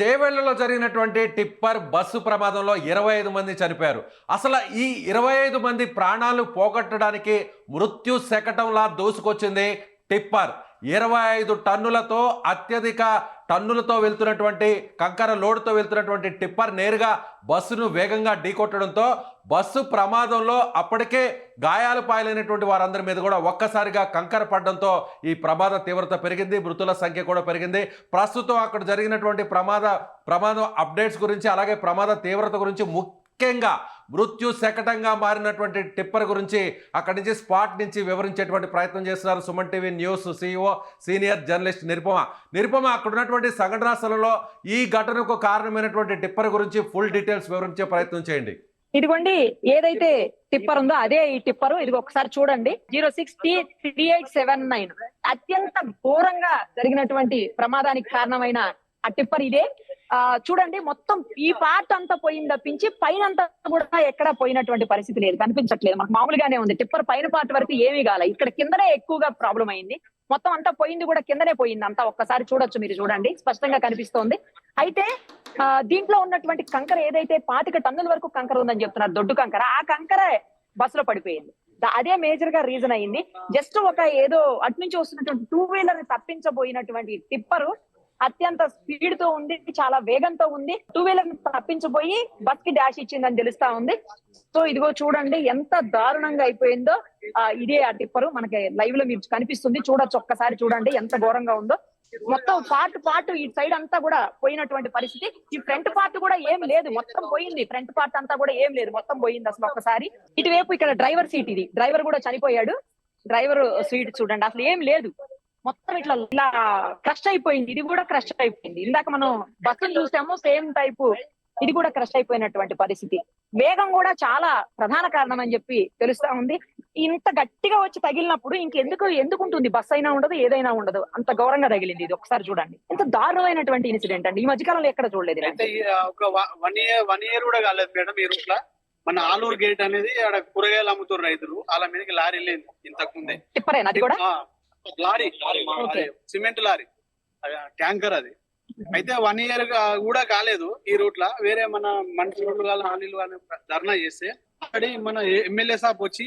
చేవెళ్ళలో జరిగినటువంటి tipper bus ప్రమాదంలో ఇరవై ఐదు మంది చనిపోయారు. అసలు ఈ ఇరవై ఐదు మంది ప్రాణాలు పోగొట్టడానికి మృత్యు శకటంలా దూసుకొచ్చింది టిప్పర్. ఇరవై ఐదు టన్నులతో అత్యధిక టన్నులతో వెళ్తున్నటువంటి కంకర లోడుతో వెళ్తున్నటువంటి టిప్పర్ నేరుగా బస్సును వేగంగా ఢీకొట్టడంతో బస్సు ప్రమాదంలో అప్పటికే గాయాలు పాయలైనటువంటి వారందరి మీద కూడా ఒక్కసారిగా కంకర పడడంతో ఈ ప్రమాద తీవ్రత పెరిగింది మృతుల సంఖ్య కూడా పెరిగింది. ప్రస్తుతం అక్కడ జరిగినటువంటి ప్రమాద ప్రమాదం అప్డేట్స్ గురించి అలాగే ప్రమాద తీవ్రత గురించి ముఖ్యంగా మృత్యు శకటంగా మారినటువంటి టిప్పర్ గురించి అక్కడి నుంచి స్పాట్ నుంచి వివరించేటువంటి ప్రయత్నం చేస్తున్నారు Suman TV news CEO senior journalist Nirupama. Nirupama అక్కడ ఉన్నటువంటి సంఘటనా స్థలంలో ఈ ఘటనకు కారణమైనటువంటి టిప్పర్ గురించి ఫుల్ డీటెయిల్స్ వివరించే ప్రయత్నం చేయండి. ఇదిగోండి ఏదైతే టిప్పర్ ఉందో అదే ఈ టిప్పర్. ఇది ఒకసారి చూడండి. Zero six T three eight seven nine. అత్యంత ఘోరంగా జరిగినటువంటి ప్రమాదానికి కారణమైన ఆ టిప్పర్ ఇదే. ఆ చూడండి మొత్తం ఈ పార్ట్ అంతా పోయింది తప్పించి పైన అంతా కూడా ఎక్కడ పోయినటువంటి పరిస్థితి లేదు. కనిపించట్లేదు. మనకు మామూలుగానే ఉంది. టిప్పర్ పైన పార్ట్ వరకు ఏమీ కాల. ఇక్కడ కిందనే ఎక్కువగా ప్రాబ్లం అయింది. మొత్తం అంతా పోయింది కూడా కిందనే పోయింది. అంతా ఒక్కసారి చూడొచ్చు మీరు చూడండి. స్పష్టంగా కనిపిస్తోంది. అయితే ఆ, దీంట్లో ఉన్నటువంటి కంకర ఏదైతే పాతిక టన్నుల వరకు కంకర ఉందని చెప్తున్నారు దొడ్డు కంకర ఆ కంకర బస్సులో పడిపోయింది. అదే మేజర్గా రీజన్ అయింది. జస్ట్ ఒక ఏదో అటు నుంచి వస్తున్నటువంటి టూ వీలర్ తప్పించబోయినటువంటి టిప్పరు అత్యంత స్పీడ్తో ఉంది చాలా వేగంతో ఉంది. టూ వీలర్ని తప్పించబోయి బస్కి డాష్ ఇచ్చిందని తెలుస్తా ఉంది. సో ఇదిగో చూడండి ఎంత దారుణంగా అయిపోయిందో. ఇదే ఆ టిప్పరు. మనకి లైవ్లో మీరు కనిపిస్తుంది. చూడొచ్చు ఒక్కసారి చూడండి ఎంత ఘోరంగా ఉందో. మొత్తం పార్ట్ పార్ట్ ఈ సైడ్ అంతా కూడా పోయినటువంటి పరిస్థితి. ఈ ఫ్రంట్ పార్ట్ కూడా ఏం లేదు. మొత్తం పోయింది. ఫ్రంట్ పార్ట్ అంతా కూడా ఏం లేదు. మొత్తం పోయింది అసలు ఒక్కసారి. ఇటువైపు ఇక్కడ డ్రైవర్ సీట్ ఇది. డ్రైవర్ కూడా చనిపోయాడు. డ్రైవర్ సీట్ చూడండి. అసలు ఏం లేదు. మొత్తం ఇట్లా ఇలా క్రష్ అయిపోయింది. ఇది కూడా క్రష్ అయిపోయింది. ఇందాక మనం బస్సులు చూసాము సేమ్ టైపు ఇది కూడా క్రష్ అయిపోయినటువంటి పరిస్థితి. వేగం కూడా చాలా ప్రధాన కారణం అని చెప్పి తెలుస్తా ఉంది. ఇంత గట్టిగా వచ్చి తగిలినప్పుడు ఇంకెందుకు ఎందుకు ఉంటుంది? బస్ అయినా ఉండదు ఏదైనా ఉండదు. అంత ఘోరంగా తగిలింది ఇది. ఒకసారి చూడండి. ఎంత దారుణమైనటువంటి ఇన్సిడెంట్ అండి. ఈ మధ్యకాలంలో ఎక్కడ చూడలేదు వన్ ఇయర్ వన్ ఇయర్ కూడా కాలేదు మేడం ఈ రూట్ మన ఆలూరు గేట్ అనేది కూరగాయలు అమ్ముతారు రైతులు. వాళ్ళ మీదకి లారీ వెళ్ళింది ఇంతకు ముందే. టిప్పరేనా అది కూడా? లారీ. Cement lorry. ట్యాంకర్ అది. అయితే వన్ ఇయర్ కూడా కాలేదు ఈ రూట్ లా. వేరే మన మనిషి రోడ్లు కానీ ఆలీలు కానీ ధర్నా చేస్తే అక్కడి మన ఎమ్మెల్యే సాబ్ వచ్చి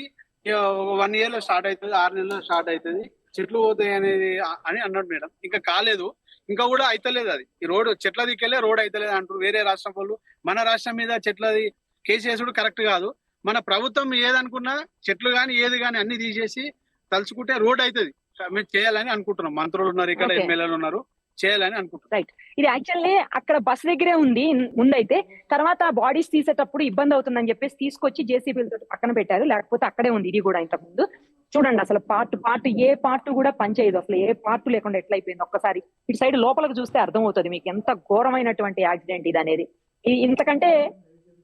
వన్ ఇయర్లో స్టార్ట్ అవుతుంది ఆరు నెలల్లో స్టార్ట్ అవుతుంది. చెట్లు పోతాయి అనేది అని అన్నాడు మేడం. ఇంకా కాలేదు. ఇంకా కూడా అయితలేదు అది. ఈ రోడ్ చెట్ల దిక్కెళ్ళే రోడ్ అయితలేదు అంటారు వేరే రాష్ట్రం వాళ్ళు. మన రాష్ట్రం మీద చెట్లది కేసు చేసుడు కరెక్ట్ కాదు. మన ప్రభుత్వం ఏదనుకున్నా చెట్లు గాని ఏది గాని అన్ని తీసేసి తలుచుకుంటే రోడ్ అవుతుంది మేము చేయాలని అనుకుంటున్నాం. మంత్రులు ఉన్నారు ఇక్కడ Okay. ఎమ్మెల్యేలు ఉన్నారు. చేయాలని అనుకుంటున్నాం. ఇది యాక్చువల్లీ అక్కడ బస్ దగ్గరే ఉంది ముందైతే. తర్వాత బాడీస్ తీసేటప్పుడు ఇబ్బంది అవుతుందని చెప్పేసి తీసుకొచ్చి జేసీబీలతో పక్కన పెట్టారు. లేకపోతే అక్కడే ఉంది ఇది కూడా ఇంతకు ముందు చూడండి అసలు పార్ట్ పార్ట్ ఏ పార్ట్ కూడా పనిచేయదు అసలు. ఏ పార్ట్ లేకుండా ఎట్లా అయిపోయింది? ఒక్కసారి ఇటు సైడ్ లోపలికి చూస్తే అర్థమవుతుంది మీకు. ఎంత ఘోరమైనటువంటి యాక్సిడెంట్ ఇది అనేది. ఇది ఇంతకంటే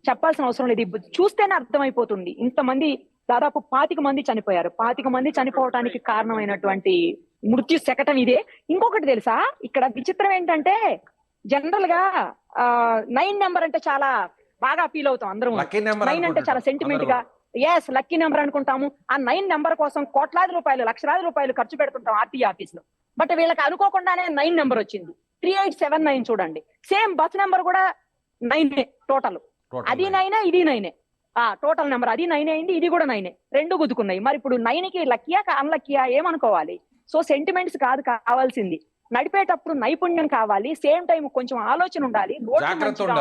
చెప్పాల్సిన అవసరం లేదు. ఇది చూస్తేనే అర్థమైపోతుంది. ఇంతమంది దాదాపు పాతిక మంది చనిపోయారు. పాతిక మంది చనిపోవటానికి కారణమైనటువంటి మృత్యు శకటం ఇదే. ఇంకొకటి తెలుసా? ఇక్కడ విచిత్రం ఏంటంటే జనరల్గా నైన్ నెంబర్ అంటే చాలా బాగా ఫీల్ అవుతాం అందరం నైన్ అంటే చాలా సెంటిమెంట్గా. ఎస్ లక్కీ నెంబర్ అనుకుంటాము. ఆ నైన్ నెంబర్ కోసం కోట్లాది రూపాయలు లక్షలాది రూపాయలు ఖర్చు పెడుతుంటాం ఆర్టీ ఆఫీస్లో. బట్ వీళ్ళకి అనుకోకుండానే నైన్ నెంబర్ వచ్చింది. త్రీ ఎయిట్ సెవెన్ నైన్ చూడండి. సేమ్ బస్ నెంబర్ కూడా నైన్ టోటల్ అది నైనే ఇది నైనే ఆ టోటల్ నెంబర్ అది నైన్ అయింది ఇది కూడా నైనే రెండు గుద్దుకున్నాయి. మరి ఇప్పుడు నైన్కి లక్కీయా అన్లక్కీయా ఏమనుకోవాలి? సో సెంటిమెంట్స్ కాదు కావాల్సింది. నడిపేటప్పుడు నైపుణ్యం కావాలి. సేమ్ టైం కొంచెం ఆలోచన ఉండాలి.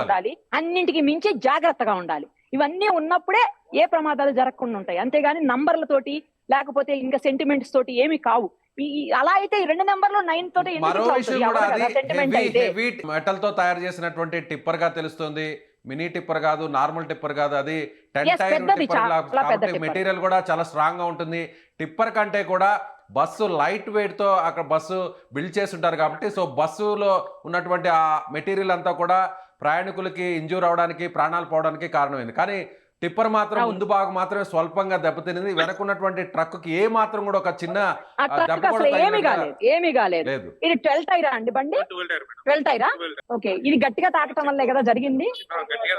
ఉండాలి. అన్నింటికి మించి జాగ్రత్తగా ఉండాలి. ఇవన్నీ ఉన్నప్పుడే ఏ ప్రమాదాలు జరగకుండా ఉంటాయి. అంతేగాని నంబర్లతోటి లేకపోతే ఇంకా సెంటిమెంట్స్ తోటి ఏమి కావు. అలా అయితే రెండు నెంబర్లు నైన్ తోటి హెవీ అయితే. మెటల్తో తయారు చేసినటువంటి టిప్పర్గా తెలుస్తుంది. మినీ టిప్పర్ కాదు నార్మల్ టిప్పర్ కాదు అది టెన్ టైర్ కాబట్టి. మెటీరియల్ కూడా చాలా స్ట్రాంగ్గా ఉంటుంది టిప్పర్ కంటే కూడా బస్సు లైట్ వెయిట్తో అక్కడ బస్సు బిల్డ్ చేసి ఉంటారు కాబట్టి సో బస్సులో ఉన్నటువంటి ఆ మెటీరియల్ అంతా కూడా ప్రయాణికులకి ఇంజూర్ అవడానికి ప్రాణాలు పోవడానికి కారణమైంది కానీ టిప్పర్ మాత్రం. ముందు భాగం మాత్రమే స్వల్పంగా దెబ్బతినింది. వెనకున్నటువంటి ట్రక్కి ఏ మాత్రం కూడా ఒక చిన్న ఏమీ కాలేదు. ఏమీ కాలేదు. లేదు. ఇది ట్వెల్వ్ టైరా అండి బండి? ట్వెల్వ్ టైరా ఓకే. ఇది గట్టిగా తాకటం వల్లే కదా జరిగింది? గట్టిగా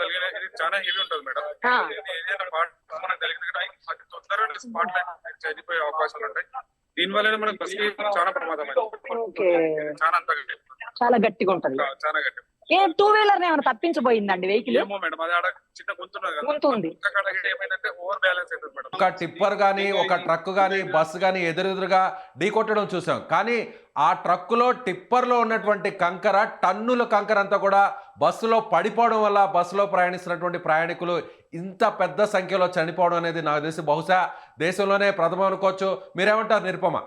చనిపోయే అవకాశాలు ఉంటాయి. దీని వల్ల మనకు బస్ చాలా ప్రమాదం అది. ఓకే. చాలా గట్టిగా ఉంటుంది. చాలా గట్టి ఏ టూ వీలర్ ఏమైనా తప్పించబోయిందండి వెహికల్ ఏమో మేడం అది ఆడ చిన్న గుంతున్నది కదా. గుంతుంది. గుంత కాడ ఏమైందంటే ఓవర్ బ్యాలెన్స్ అవుతుంది మేడం. ఒక టిప్పర్ కానీ ఒక ట్రక్ కానీ బస్సు కానీ ఎదురెదురుగా ఢీకొట్టడం చూసాం. కానీ ఆ ట్రక్కులో టిప్పర్లో ఉన్నటువంటి కంకర టన్నుల కంకర అంతా కూడా బస్సులో పడిపోవడం వల్ల బస్సులో ప్రయాణిస్తున్నటువంటి ప్రయాణికులు ఇంత పెద్ద సంఖ్యలో చనిపోవడం అనేది నాకు తెలిసి బహుశా దేశంలోనే ప్రథమం అనుకోవచ్చు. మీరేమంటారు నిరుపమ?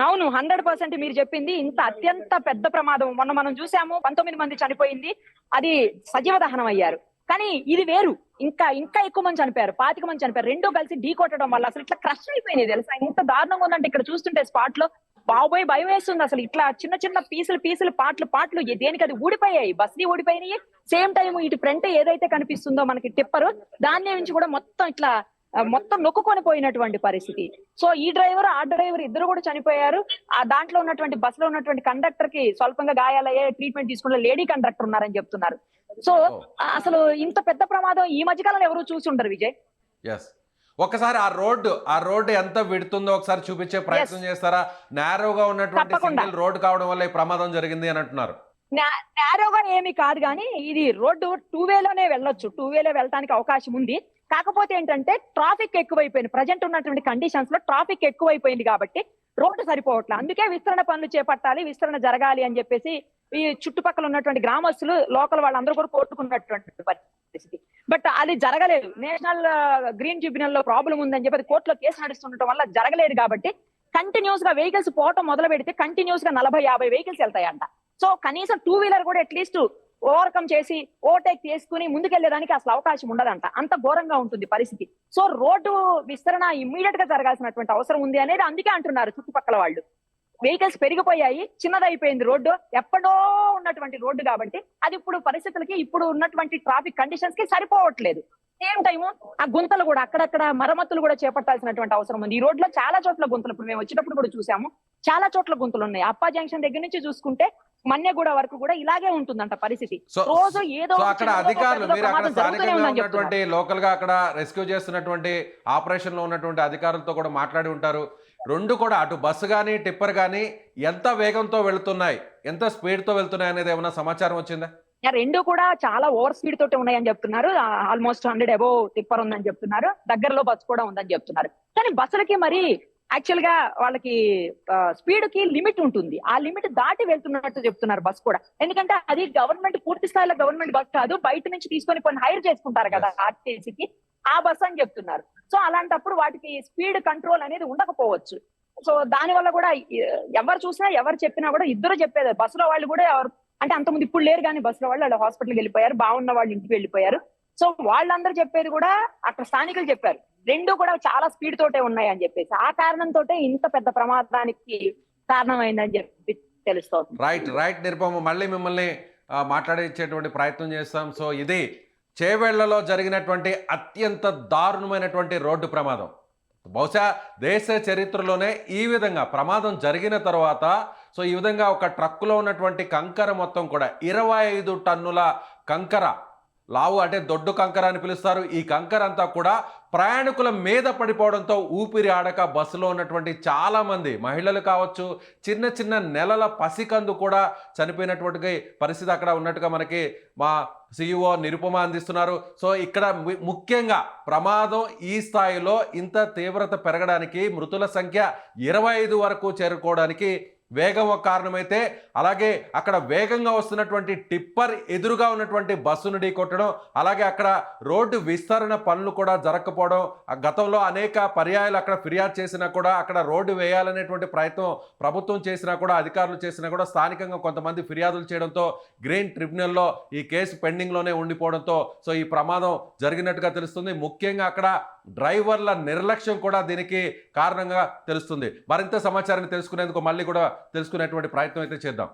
అవును హండ్రెడ్ పర్సెంట్ మీరు చెప్పింది. ఇంత అత్యంత పెద్ద ప్రమాదం. మొన్న మనం చూసాము పంతొమ్మిది మంది చనిపోయింది. అది సజీవ దహనం అయ్యారు. కానీ ఇది వేరు. ఇంకా ఇంకా ఎక్కువ మంది చనిపోయారు. పాతిక మంది చనిపోయారు. రెండో కలిసి ఢీ కొట్టడం వల్ల అసలు ఇట్లా క్రష్ అయిపోయినాయి తెలుసా? ఇంత దారుణంగా ఉందంటే ఇక్కడ చూస్తుంటే స్పాట్లో బాబోయ్ భయం వేస్తుంది అసలు. ఇట్లా చిన్న చిన్న పీసులు పీసులు పాటలు పాటలు దేనికి అది ఊడిపోయాయి. బస్ని ఊడిపోయినాయి. సేమ్ టైం ఇటు ఫ్రంట్ ఏదైతే కనిపిస్తుందో మనకి టిప్పరు దాని నుంచి కూడా మొత్తం ఇట్లా మొత్తం నొక్కుకొని పోయినటువంటి పరిస్థితి. సో ఈ డ్రైవర్ ఆ డ్రైవర్ ఇద్దరు కూడా చనిపోయారు. ఆ దాంట్లో ఉన్నటువంటి బస్లో ఉన్నటువంటి కండక్టర్కి స్వల్పంగా గాయాలయ్యే ట్రీట్మెంట్ తీసుకున్న లేడీ కండక్టర్ ఉన్నారని చెప్తున్నారు. సో అసలు ఇంత పెద్ద ప్రమాదం ఈ మధ్యకాలంలో ఎవరు చూసి ఉండరు విజయ్? ఒకసారి ఆ రోడ్డు ఆ రోడ్డు ఎంత విడుతుందో ఒకసారి చూపించే ప్రయత్నం చేస్తారా? నేరోగా ఉన్నటువంటి. సింగిల్ రోడ్ కావడం వల్ల ఈ ప్రమాదం జరిగింది అని అంటున్నారు. నేరోగా ఏమి కాదు కానీ ఇది రోడ్డు టూ వేలోనే వెళ్ళొచ్చు. టూ వేలో వెళ్ళడానికి అవకాశం ఉంది. కాకపోతే ఏంటంటే ట్రాఫిక్ ఎక్కువైపోయింది. ప్రజెంట్ ఉన్నటువంటి కండిషన్స్లో ట్రాఫిక్ ఎక్కువైపోయింది కాబట్టి రోడ్డు సరిపోవట్లేదు అందుకే విస్తరణ పనులు చేపట్టాలి విస్తరణ జరగాలి అని చెప్పేసి ఈ చుట్టుపక్కల ఉన్నటువంటి గ్రామస్తులు లోకల్ వాళ్ళందరూ కూడా కోరుకున్నటువంటి పరిస్థితి. బట్ అది జరగలేదు. నేషనల్ గ్రీన్ ట్రిబ్యునల్లో ప్రాబ్లం ఉందని చెప్పి అది కోర్టులో కేసు నడుస్తుండటం వల్ల జరగలేదు కాబట్టి కంటిన్యూస్గా వెహికల్స్ పోవటం మొదలు పెడితే కంటిన్యూస్గా నలభై యాభై వెహికల్స్ వెళ్తాయంట. సో కనీసం టూ వీలర్ కూడా అట్లీస్ట్ ఓవర్కమ్ చేసి ఓవర్టేక్ చేసుకుని ముందుకెళ్ళేదానికి అసలు అవకాశం ఉండదంట. అంత ఘోరంగా ఉంటుంది పరిస్థితి. సో రోడ్డు విస్తరణ ఇమ్మీడియట్గా జరగాల్సినటువంటి అవసరం ఉంది అనేది అందుకే అంటున్నారు చుట్టుపక్కల వాళ్ళు. వెహికల్స్ పెరిగిపోయాయి చిన్నదైపోయింది రోడ్డు. ఎప్పుడో ఉన్నటువంటి రోడ్డు కాబట్టి అది ఇప్పుడు పరిస్థితులకి ఇప్పుడు ఉన్నటువంటి ట్రాఫిక్ కండిషన్స్కి సరిపోవట్లేదు. సేమ్ టైము ఆ గుంతలు కూడా అక్కడక్కడ మరమ్మతులు కూడా చేపట్టాల్సినటువంటి అవసరం ఉంది. ఈ రోడ్లో చాలా చోట్ల గుంతలు ఇప్పుడు మేము వచ్చేటప్పుడు కూడా చూసాము. చాలా చోట్ల గుంతలు ఉన్నాయి. అప్పా జంక్షన్ దగ్గర నుంచి చూసుకుంటే మన్యగూడ వరకు కూడా ఇలాగే ఉంటుందంట పరిస్థితి. రోజు ఏదో అక్కడ అధికారులు మీరు అక్కడ స్థానికంగా. ఉన్నటువంటి లోకల్గా అక్కడ రెస్క్యూ చేస్తున్నటువంటి ఆపరేషన్లో ఉన్నటువంటి అధికారులతో కూడా మాట్లాడి ఉంటారు. రెండు కూడా అటు బస్సు కానీ టిప్పర్ కానీ ఎంత వేగంతో వెళుతున్నాయి ఎంత స్పీడ్తో వెళ్తున్నాయి అనేది ఏమైనా సమాచారం వచ్చిందా? రెండు కూడా చాలా ఓవర్ స్పీడ్ తోటి ఉన్నాయని చెప్తున్నారు. ఆల్మోస్ట్ హండ్రెడ్ అబో టిప్పర్ ఉందని చెప్తున్నారు. దగ్గరలో బస్ కూడా ఉందని చెప్తున్నారు. కానీ బస్సులకి మరి యాక్చువల్గా వాళ్ళకి స్పీడ్కి లిమిట్ ఉంటుంది. ఆ లిమిట్ దాటి వెళ్తున్నట్టు చెప్తున్నారు బస్ కూడా. ఎందుకంటే అది గవర్నమెంట్ పూర్తి స్థాయిలో గవర్నమెంట్ బస్ కాదు. బయట నుంచి తీసుకొని కొన్ని హైర్ చేసుకుంటారు కదా ఆర్టీసీకి. ఆ బస్ అని చెప్తున్నారు. సో అలాంటప్పుడు వాటికి స్పీడ్ కంట్రోల్ అనేది ఉండకపోవచ్చు. సో దాని వల్ల కూడా ఎవరు చూసినా ఎవరు చెప్పినా కూడా ఇద్దరు చెప్పేది. బస్సులో వాళ్ళు కూడా ఎవరు అంటే అంతకుముందు ఇప్పుడు లేరు కానీ బస్సులో వాళ్ళు వాళ్ళు హాస్పిటల్కి వెళ్ళిపోయారు. బాగున్న వాళ్ళు ఇంటికి వెళ్ళిపోయారు. సో వాళ్ళందరూ చెప్పేది కూడా అక్కడ స్థానికులు చెప్పారు. రెండు కూడా చాలా స్పీడ్ తోటే ఉన్నాయి అని చెప్పేసి. ఆ కారణంతో ఇంత పెద్ద ప్రమాదానికి కారణమైందని చెప్పి తెలుస్తోంది. రైట్ రైట్ నిరుపమ మళ్ళీ మిమ్మల్ని మాట్లాడించేటువంటి ప్రయత్నం చేస్తాం. సో ఇది చేవేళ్ళలో జరిగినటువంటి అత్యంత దారుణమైనటువంటి రోడ్డు ప్రమాదం. బహుశా దేశ చరిత్రలోనే ఈ విధంగా ప్రమాదం జరిగిన తర్వాత సో ఈ విధంగా ఒక ట్రక్కులో ఉన్నటువంటి కంకర మొత్తం కూడా ఇరవై ఐదు టన్నుల కంకర లావు అంటే దొడ్డు కంకర అని పిలుస్తారు. ఈ కంకర అంతా కూడా ప్రయాణికుల మీద పడిపోవడంతో ఊపిరి ఆడక బస్సులో ఉన్నటువంటి చాలామంది మహిళలు కావచ్చు చిన్న చిన్న నెలల పసికందు కూడా చనిపోయినటువంటి పరిస్థితి అక్కడ ఉన్నట్టుగా మనకి మా సిఇఓ నిరుపమ అందిస్తున్నారు. సో ఇక్కడ ముఖ్యంగా ప్రమాదం ఈ స్థాయిలో ఇంత తీవ్రత పెరగడానికి మృతుల సంఖ్య ఇరవై ఐదు వరకు చేరుకోవడానికి వేగం ఒక కారణమైతే అలాగే అక్కడ వేగంగా వస్తున్నటువంటి టిప్పర్ ఎదురుగా ఉన్నటువంటి బస్సును ఢీకొట్టడం అలాగే అక్కడ రోడ్డు విస్తరణ పనులు కూడా జరగకపోవడం ఆ గతంలో అనేక పర్యాయాలు అక్కడ ఫిర్యాదు చేసినా కూడా అక్కడ రోడ్డు వేయాలనేటువంటి ప్రయత్నం ప్రభుత్వం చేసినా కూడా అధికారులు చేసినా కూడా స్థానికంగా కొంతమంది ఫిర్యాదులు చేయడంతో గ్రీన్ ట్రిబ్యునల్లో ఈ కేసు పెండింగ్లోనే ఉండిపోవడంతో సో ఈ ప్రమాదం జరిగినట్టుగా తెలుస్తుంది. ముఖ్యంగా అక్కడ డ్రైవర్ల నిర్లక్ష్యం కూడా దీనికి కారణంగా తెలుస్తుంది. మరింత సమాచారాన్ని తెలుసుకునేందుకు మళ్ళీ కూడా తెలుసుకునేటువంటి ప్రయత్నం అయితే చేద్దాం.